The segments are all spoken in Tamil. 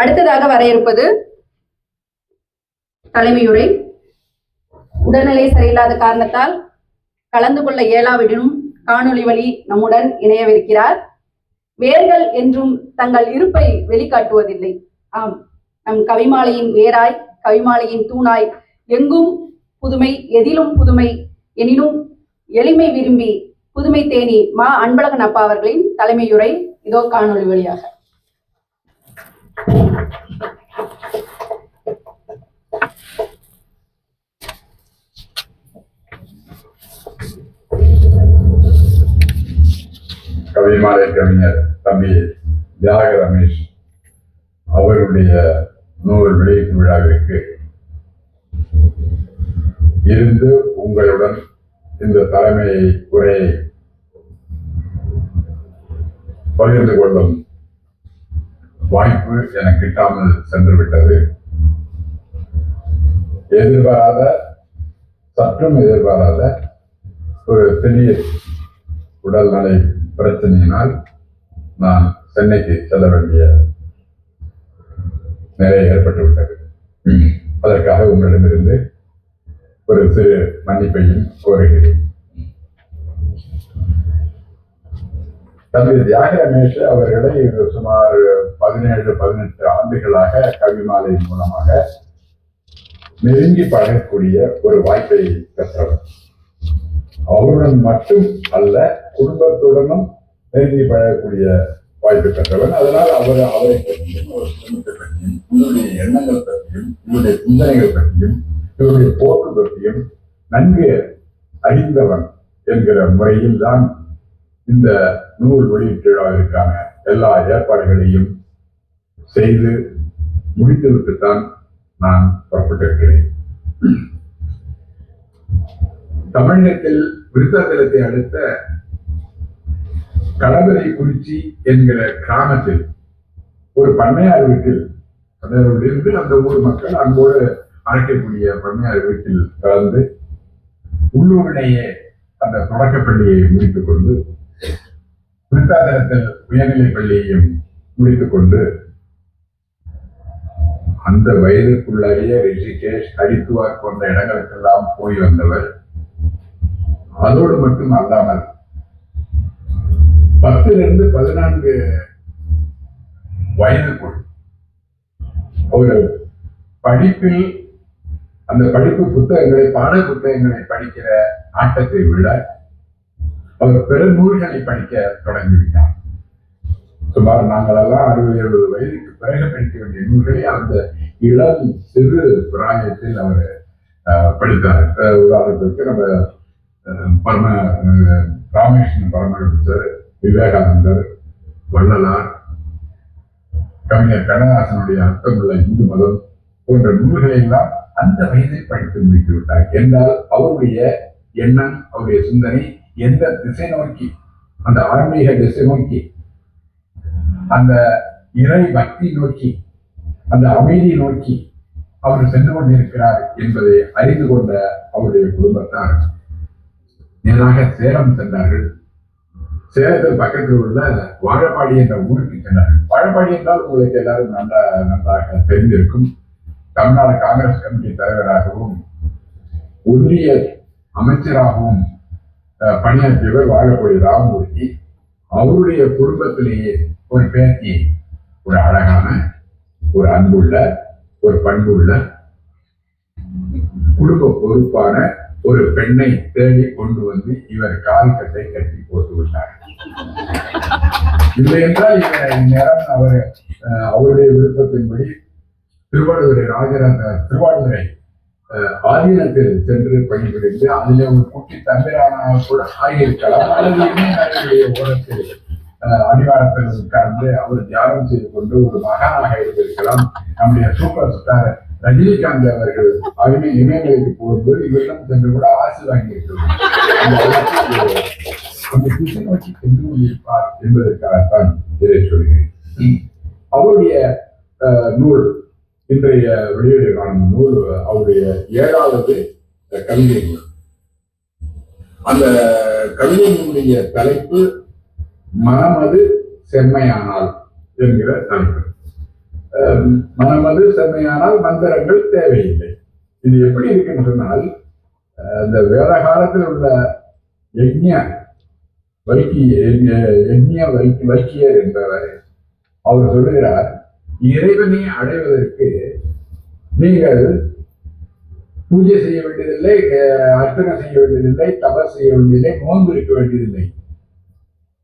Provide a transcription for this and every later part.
அடுத்ததாக வர இருப்பது தலைமையுரை. உடல்நிலை சரியில்லாத காரணத்தால் கலந்து கொள்ள இயலாவிடனும் காணொளி வழி நம்முடன் இணையவிருக்கிறார். வேர்கள் என்றும் தங்கள் இருப்பை வெளிக்காட்டுவதில்லை. ஆம் நம் கவிமாலையின் வேராய் கவிமாலையின் தூணாய் எங்கும் புதுமை எதிலும் புதுமை எனினும் எளிமை விரும்பி புதுமை தேனி மா அன்பழகன் அப்பா அவர்களின் தலைமையுரை இதோ காணொளி வழியாக. கவிமாலை கவிஞர் தம்பி தியாக ரமேஷ் அவருடைய நூல் வெளியீட்டு விழாவிற்கு இருந்து உங்களுடன் இந்த தலைமையை உரையை பகிர்ந்து கொள்ளும் வாய்ப்பு எனக்கு கிட்டாமல் சென்று விட்டது எதிர்பாராத சற்றும் எதிர்பாராத ஒரு பெரிய உடல்நலை பிரச்சனையினால் நான் சென்னைக்கு செல்ல வேண்டிய நிலை ஏற்பட்டு விட்டது. அதற்காக உங்களிடமிருந்து ஒரு சிறு மன்னிப்பையும் கோருகிறேன். தம்பி தியாக ரமேஷ் அவர்களை சுமார் பதினேழு பதினெட்டு ஆண்டுகளாக கவிமாலை மூலமாக நெருங்கி பழகக்கூடிய ஒரு வாய்ப்பை பெற்றவர். அவருடன் மட்டும் அல்ல குடும்பத்துடனும் நெருங்கி பழகக்கூடிய வாய்ப்பு பெற்றவன் அதனால் அவர் அவரை பற்றியும் அவர் குடும்பத்தை பற்றியும் இவருடைய எண்ணங்கள் பற்றியும் இவருடைய சிந்தனைகள் பற்றியும் இவருடைய போக்கு பற்றியும் நன்கு அறிந்தவன் என்கிற முறையில் தான் இந்த நூல் வெளியீட்டு விழாவிற்கான எல்லா ஏற்பாடுகளையும் செய்து முடித்துவிட்டுத்தான் நான் புறப்பட்டிருக்கிறேன். தமிழகத்தில் விருத்தாச்சலத்தை அடுத்த கடவரை குறிச்சி என்கிற கிராமத்தில் ஒரு பண்ணையார் வீட்டில் இருந்து அந்த ஊர் மக்கள் அன்போடு அழைக்கக்கூடிய பண்ணையார் வீட்டில் கலந்து உள்ளூரிலேயே அந்த தொடக்கப்பள்ளியை முடித்துக் கொண்டு விருத்தாச்சலத்தில் உயர்நிலைப் பள்ளியையும் முடித்துக் கொண்டு அந்த வயதுக்குள்ளேயே ரிஷிகேஷ் ஹரித்துவார் போன்ற இடங்களுக்கெல்லாம் போய் வந்தவர். அதோடு மட்டும் அல்லாமல் பத்திலிருந்து பதினான்கு வயதுக்குள் ஒரு படிப்பில் அந்த படிப்பு புத்தகங்களை பாட புத்தகங்களை படிக்கிற ஆட்டத்தை விட அவர் பிற நூல்களை படிக்க தொடங்கிவிட்டார். சுமார் நாங்களெல்லாம் அறுபது எழுபது வயதுக்கு பிறகு படிக்க வேண்டிய நூல்களை அந்த இளம் சிறு பிராயத்தில் அவர் படித்தார். உதாரணத்திற்கு உதாரணத்துக்கு நம்ம பரம ராமகிருஷ்ணன் பரமஹம்சர் விவேகானந்தர் வள்ளலார் கவிஞர் கண்ணதாசனுடைய அர்த்தமுள்ள இந்து மதம் போன்ற நூல்களை எல்லாம் அந்த வயதை படித்து முடித்து விட்டார். என்றால் அவருடைய எண்ணம் அவருடைய சிந்தனை எந்த திசை நோக்கி அந்த ஆன்மீக திசை நோக்கி அந்த இறை பக்தி நோக்கி அந்த அமைதி நோக்கி அவர் சென்று கொண்டிருக்கிறார் என்பதை அறிந்து கொண்ட அவருடைய குடும்பத்தார் நேராக சேலம் சென்றார்கள். சேலத்தில் பக்கத்தில் உள்ள வாழப்பாடி என்ற ஊருக்கு சென்றார்கள். வாழப்பாடி என்றால் உங்களுக்கு எல்லாரும் நன்றா நன்றாக தெரிந்திருக்கும். தமிழ்நாடு காங்கிரஸ் கமிட்டி தலைவராகவும் ஒன்றிய அமைச்சராகவும் பணியாற்றியவர் வாழக்கூடிய ராமூர்த்தி அவருடைய குடும்பத்திலேயே ஒரு பேத்தி ஒரு அழகான ஒரு அன்புள்ள ஒரு பண்புள்ள குடும்ப பொறுப்பான ஒரு பெண்ணை தேடி கொண்டு வந்து இவர் கால்கட்டை கட்டி போட்டு விட்டார். இல்லை என்றால் இவர் இந்நேரம் அவர் அவருடைய விருப்பத்தின்படி திருவாடுதுறை ராஜராஜ திருவாரூரை ஆதீனத்தில் சென்று பணிபுரிந்து அதில் ஒரு குட்டி தம்பிரானா கூட ஆகியிருக்கலாம் அல்லது இணையனுடைய ஓரத்தில் அடிவாரத்தில் உட்கார்ந்து அவர் தியானம் செய்து கொண்டு ஒரு மகானாக இருந்திருக்கலாம். நம்முடைய சூப்பர் ஸ்டார் ரஜினிகாந்த் அவர்கள் அவருமே இமயமலைக்கு போகும்போது இவரிடம் சென்று கூட ஆசை வாங்கியிருக்கிறார் அந்த அந்த திசை நோக்கி சென்று கொண்டிருப்பார் என்பதற்காகத்தான் இதை சொல்கிறேன். அவருடைய நூல் இன்றைய வெளியீடு காணும் நூல் அவருடைய ஏழாவது கவிதை நூல் அந்த கவிதை நூலுடைய தலைப்பு மனமது செம்மையானால் என்கிற தலைப்பு. அஹ், மனமது செம்மையானால் மந்திரங்கள் தேவையில்லை. இது எப்படி இருக்கின்றனால் சொன்னால் இந்த வேத காலத்தில் உள்ள யஜ்ய வைக்கிய யஜ்ய வைக்கியர் என்பவர் அவர் சொல்லுகிறார் இறைவனை அடைவதற்கு நீங்கள் பூஜை செய்ய வேண்டியதில்லை அர்ச்சனை செய்ய வேண்டியதில்லை தபஸ் செய்ய வேண்டியதில்லை நோன்பு இருக்க வேண்டியதில்லை.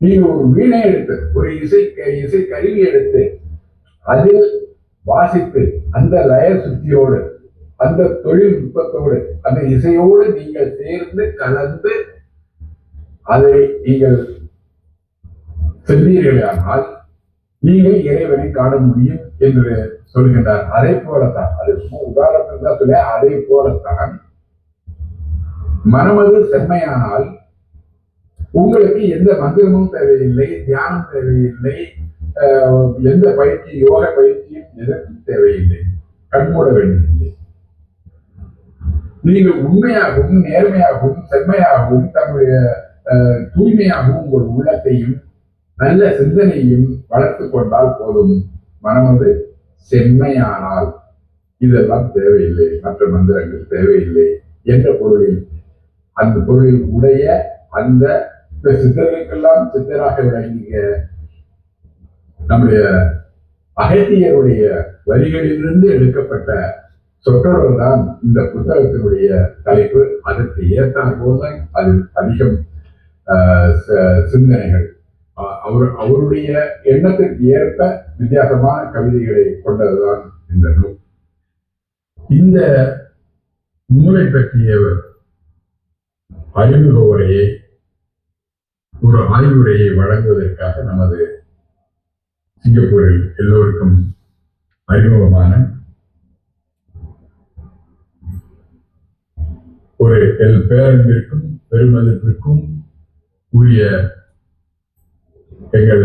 நீங்கள் ஒரு வீணை எடுத்து ஒரு இசை இசை கருவி எடுத்து அதில் வாசித்து அந்த லய சுத்தியோடு அந்த தொழில்நுட்பத்தோடு அந்த இசையோடு நீங்கள் சேர்ந்து கலந்து அதை நீங்கள் சென்றீர்களானால் நீங்கள் இறைவனை காண முடியும் என்று சொல்கின்றார். அதை போலத்தான் அது சும்மா உதாரணத்துக்கு தான் சொல்ல அதை போலத்தான் மனமது செம்மையானால் உங்களுக்கு எந்த மந்திரமும் தேவையில்லை தியானம் தேவையில்லை அஹ், எந்த பயிற்சி யோக பயிற்சியும் எதற்கும் தேவையில்லை. கண்மூட வேண்டியதில்லை. நீங்கள் உண்மையாகவும் நேர்மையாகவும் செம்மையாகவும் தன்னுடைய அஹ், தூய்மையாகவும் உங்கள் உள்ளத்தையும் நல்ல சிந்தனையும் வளர்த்து கொண்டால் போதும். மனமது செம்மையானால் இதெல்லாம் தேவையில்லை. மற்ற மந்திரங்கள் தேவையில்லை என்ற பொருளில். அந்த பொருளில் உடைய அந்த இந்த சித்தர்களுக்கெல்லாம் சித்தராக விளங்கிய நம்முடைய அகத்தியருடைய வரிகளிலிருந்து எடுக்கப்பட்ட சொற்றொடர் தான் இந்த புத்தகத்தினுடைய தலைப்பு. அதற்கு ஏற்றார் போல அது அதிகம் ஆஹ், சிந்தனைகள். அவர் அவருடைய எண்ணத்திற்கு ஏற்ப வித்தியாசமான கவிதைகளை கொண்டதுதான் இந்த நூல். இந்த நூலை பற்றிய அறிமுக உரையை ஒரு ஆய்வுரையை வழங்குவதற்காக நமது சிங்கப்பூரில் எல்லோருக்கும் அறிமுகமான ஒரு எல் பேரன்பிற்கும் பெருமதிப்பிற்கும் உரிய எங்கள்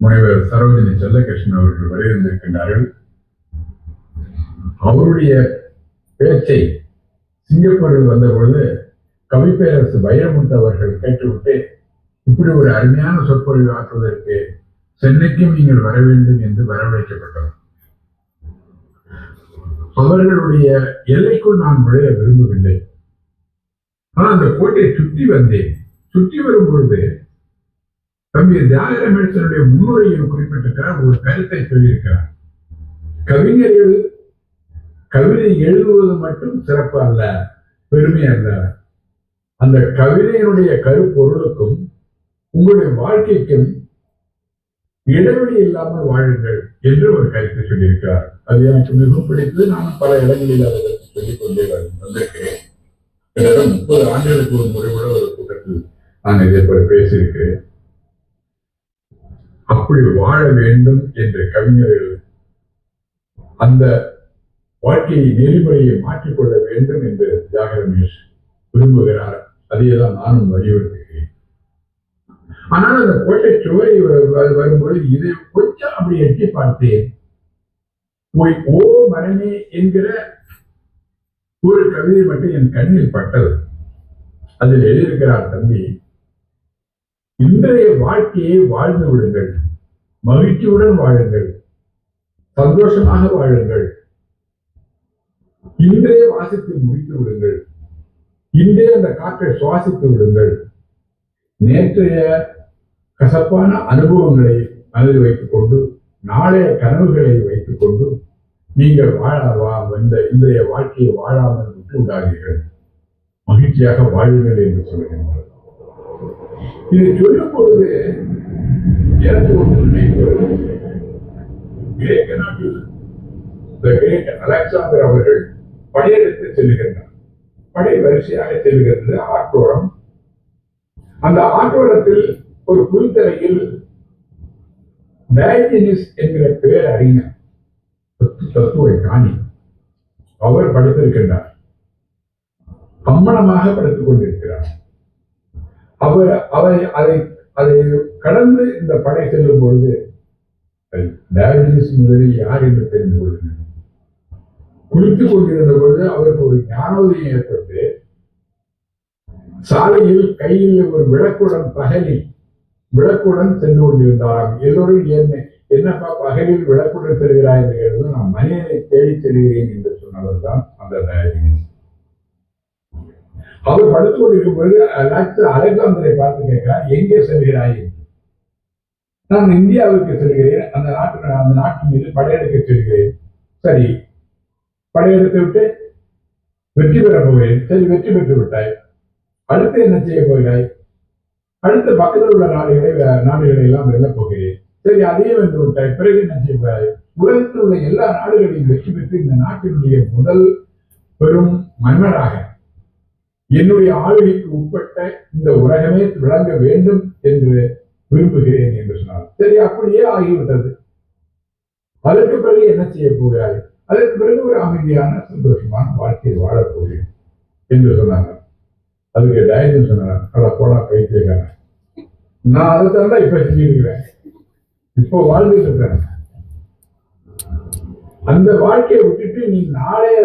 முனைவர் சரோஜினி செல்லகிருஷ்ணன் அவர்கள் வரையிருந்திருக்கின்றார்கள் அவருடைய பேச்சை சிங்கப்பூரில் வந்த பொழுது கவிப்பேரரசு வைரமுத்து அவர்கள் கேட்டுவிட்டு இப்படி ஒரு அருமையான சொற்பொழிவு ஆற்றுவதற்கு சென்னைக்கும் நீங்கள் வர வேண்டும் என்று வரவழைக்கப்பட்டோம் அவர்களுடைய எல்லைக்குள் நான் நுழைய விரும்பவில்லை. ஆனால் அந்த கோட்டையை சுற்றி வந்தேன். சுற்றி வரும் பொழுது தம்பி தியாகரமேசனுடைய முன்னுரையில் குறிப்பிட்டிருக்கிறார் ஒரு கருத்தை சொல்லியிருக்கிறார். கவிஞர்கள் கவிதை எழுதுவது மட்டும் சிறப்பு அல்ல பெருமை அல்ல. அந்த கவிதையினுடைய கருப்பொருளுக்கும் உங்களுடைய வாழ்க்கைக்கும் இடைவெளி இல்லாமல் வாழுங்கள் என்று ஒரு கருத்தை சொல்லியிருக்கிறார். அது எனக்கு மிகவும் பிடித்தது. நான் பல இடங்களில் அதை சொல்லிக் கொண்டே வந்திருக்கிறேன் முப்பது ஆண்டுகளுக்கு ஒரு முறை கூட ஒரு கூட்டத்தில் நான் இதை போல பேசியிருக்கிறேன். அப்படி வாழ வேண்டும் என்ற கவிஞர்கள் அந்த வாழ்க்கையை நெறிமுறையை மாற்றிக்கொள்ள வேண்டும் என்று தியாக ரமேஷ் விரும்புகிறார். அதையெல்லாம் நானும் வலியுறுத்துகிறேன். ஆனால் அந்த கோட்டை சுவரை வ- வரும்பொழுது இதை கொஞ்சம் அப்படி எட்டி பார்த்தேன். போய் ஓ மனமே என்கிற ஒரு கவிதை மட்டும் என் கண்ணில் பட்டது. அதில் எழுதியிருக்கிறார் தம்பி இன்றைய வாழ்க்கையை வாழ்ந்து விடுங்கள். மகிழ்ச்சியுடன் வாழுங்கள். சந்தோஷமாக வாழுங்கள். இன்றைய வாசித்து முடித்து விடுங்கள். இன்றைய அந்த காற்றை சுவாசித்து விடுங்கள். நேற்றைய கசப்பான அனுபவங்களை மனதில் வைத்துக் கொண்டு நாளைய கனவுகளை வைத்துக் கொண்டு நீங்கள் வாழ வா இந்த இன்றைய வாழ்க்கையை வாழாமல் விட்டு விடாதீர்கள். மகிழ்ச்சியாக வாழுங்கள் என்று சொல்லுகின்றார். இதை சொல்லும் பொழுது எனக்கு ஒரு நினைவு கிரேக்க நாட்டில் இந்த கிரேட் அலெக்சாந்தர் அவர்கள் படையெடுத்து செல்லுகின்றார். படை வரிசையாக செல்லுகிறது ஆற்றோரம். அந்த ஆற்றோரத்தில் ஒரு புல்தரையில் டயஜினிஸ் என்கிற பேர் அறிஞர் தத்துவ காணி அவர் படுத்திருக்கின்றார். கம்மணமாக படுத்துக் கொண்டிருக்கிறார். அவர் அவர் அதை அதை கடந்து இந்த படை செல்லும் பொழுது டயஜினிஸ் முதலில் யார் என்று தெரிந்து கொள்ளுங்கள். குளித்துக் கொண்டிருந்த பொழுது அவருக்கு ஒரு ஞானோதயம் ஏற்பட்டு சாலையில் கையில் ஒரு விளக்குடன் பகலில் விளக்குடன் சென்று கொண்டிருந்தாராம். எல்லோரும் என்னை என்னப்பா பகலில் விளக்குடன் செல்கிறாய் என்று கேட்டது நான் மனிதனை தேடி செல்கிறேன் என்று சொன்னவர் தான் அந்த டயஜினிஸ் அவர் படுத்துக் கொண்டிருக்கும் பொழுது டாக்டர் அலெக்சாந்தரை பார்த்து கேட்கிறார் எங்கே செல்கிறாய்? நான் இந்தியாவுக்கு செல்கிறேன். அந்த நாட்டு அந்த நாட்டின் மீது படையெடுக்க செல்கிறேன். சரி. படையெடுத்து விட்டு வெற்றி பெற போகிறேன். சரி வெற்றி பெற்று விட்டாய். அடுத்து என்ன செய்ய போகிறாய்? அடுத்த பக்கத்தில் உள்ள நாடுகளை நாடுகளை எல்லாம் வெல்ல போகிறேன். சரி அதையும் வென்று விட்டாய். பிறகு என்ன செய்ய போகிறாய்? உலகத்தில் உள்ள எல்லா நாடுகளையும் வெற்றி பெற்று இந்த நாட்டினுடைய முதல் பெரும் மன்னராக என்னுடைய ஆளுகைக்கு உட்பட்ட இந்த உலகமே விளங்க வேண்டும் என்று விரும்புகிறேன் என்று சொன்னார். சரி அப்படியே ஆகிவிட்டது? அதற்கு பிறகு என்ன செய்ய போகிறாய்? அதற்கு பிறகு ஒரு அமைதியான சந்தோஷமான வாழ்க்கையை வாழப்போகிறேன் என்று சொன்னாங்க. அதுக்கு டயன் சொன்னாங்க அட போடா பைத்தியக்காரன். நான் அதை தான் இப்ப செஞ்சிருக்கிறேன் இப்போ வாழ்ந்துட்டு இருக்கிறேன். அந்த வாழ்க்கையை விட்டுட்டு நீ நாளைய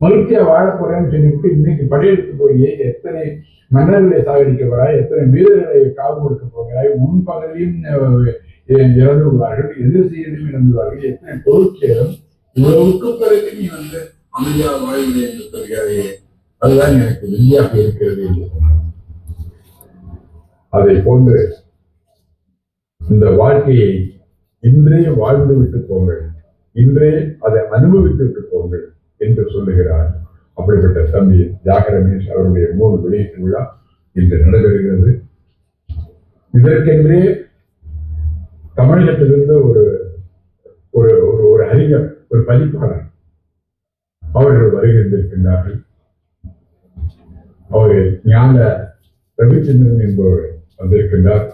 மகிழ்ச்சியா வாழ போறேன்னு சொல்லிவிட்டு இன்னைக்கு படையெடுத்து போய் எத்தனை மன்னர்களை சாகடிக்க போறாய் எத்தனை வீரர்களை காவு கொடுக்க போகிறாய் உன் பகுதியும் இறந்து விடுவார்கள் எதிர் செய்தியும் இறந்துவார்கள் எத்தனை பொருட்சேதம் இவ்வளவுக்கு பிறகு நீ வந்து அமைதியா வாழ்கிறேன் என்று சொல்கிறாயே அதுதான் எனக்கு விதியாக இருக்கிறது என்று சொன்னார். அதை போன்று இந்த வாழ்க்கையை இன்றே வாழ்ந்து விட்டு போங்கள். இன்றே அதை அனுபவித்து விட்டு போங்கள். என்று சொல்லுகிறார். அப்படிப்பட்ட தம்பி தியாக ரமேஷ் அவருடைய நூல் வெளியீட்டு விழா இன்று நடைபெறுகிறது. இதற்கென்றே தமிழகத்திலிருந்து ஒரு ஒரு ஒரு ஒரு அறிஞர் ஒரு பதிப்பாளர் அவர்கள் வருகின்றிருக்கின்றார்கள் அவர் ஞான ரவிச்சந்திரன் என்பவர் வந்திருக்கின்றார்.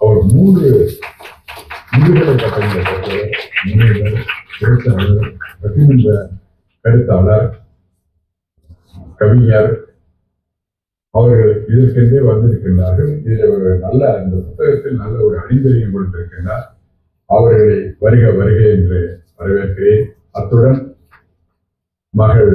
அவர் மூன்று முதுகலை பட்டங்களை பெற்றவர் முனைவர் எழுத்தாளர் எழுத்தாளர் கவிஞர் அவர்கள் இதற்கென்றே வந்திருக்கின்றார்கள். இதில் ஒரு நல்ல அந்த புத்தகத்தில் நல்ல ஒரு அணிந்தறியும் கொடுத்திருக்கின்றார். அவர்களை வருக வருக என்று வரவேற்கிறேன். அத்துடன் மகள்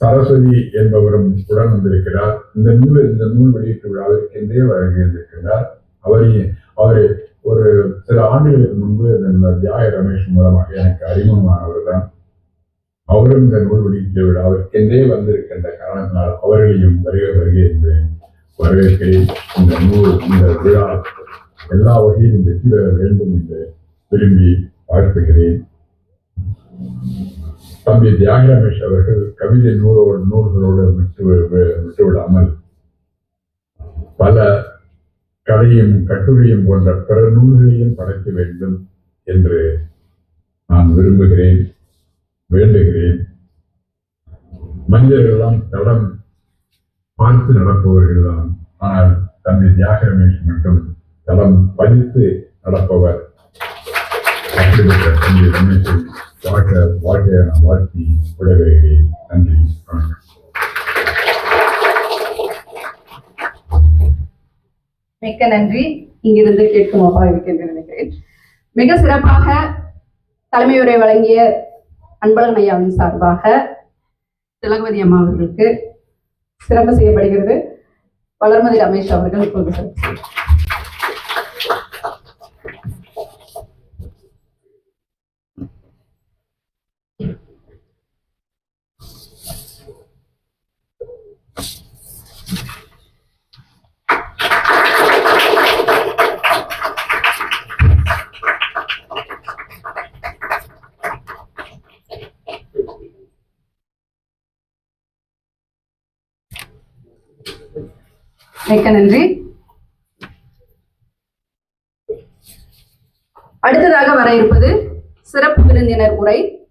சரஸ்வதி என்பவரும் உடன் வந்திருக்கிறார். இந்த நூல் இந்த நூல் வெளியீட்டு விழாவிற்கென்றே வருகின்றிருக்கிறார் அவரையும் அவரை ஒரு சில ஆண்டுகளுக்கு முன்பு இந்த தியாக ரமேஷ் மூலமாக எனக்கு அறிமுகமானவர் தான் அவரும் இந்த நூல் வெளியீட்டு விழாவிற்கென்றே வந்திருக்கின்ற காரணத்தினால் அவர்களையும் வருக வருக என்று வரவேற்கிறேன். இந்த நூல் இந்த விழா எல்லா வகையிலும் வெற்றி பெற வேண்டும் என்று விரும்பி வாழ்த்துகிறேன். தம்பி தியாக ரமேஷ் அவர்கள் கவிதை நூலோடு நூல்களோடு விட்டு வி- விட்டுவிடாமல் பல கதையும் கட்டுரையும் போன்ற பிற நூல்களையும் படைக்க வேண்டும் என்று நான் விரும்புகிறேன். வேண்டுகிறேன் மனிதர்களெல்லாம் தடம் பார்த்து நடப்பவர்கள் தான் ஆனால் தம்பி தியாக ரமேஷ் மட்டும் தடம் பதித்து நடப்பவர். அப்படிப்பட்ட தம்பி ரமேஷை வாழ்க்க வாழ்க்கையை நான் வாழ்த்தி விடவேகிறேன் நன்றி வணக்கம். மிக்க நன்றி. இங்கிருந்து கேட்கும் அப்பா இருக்கின்ற நினைக்கிறேன். மிக சிறப்பாக தலைமையுரை வழங்கிய அன்பழகன் ஐயாவின் சார்பாக திலகவதி அம்மா அவர்களுக்கு சிறப்பு செய்யப்படுகிறது. வளர்மதி ரமேஷ் அவர்கள் இப்போது மிக்க நன்றி. அடுத்ததாக வர இருப்பது சிறப்பு விருந்தினர் உரை.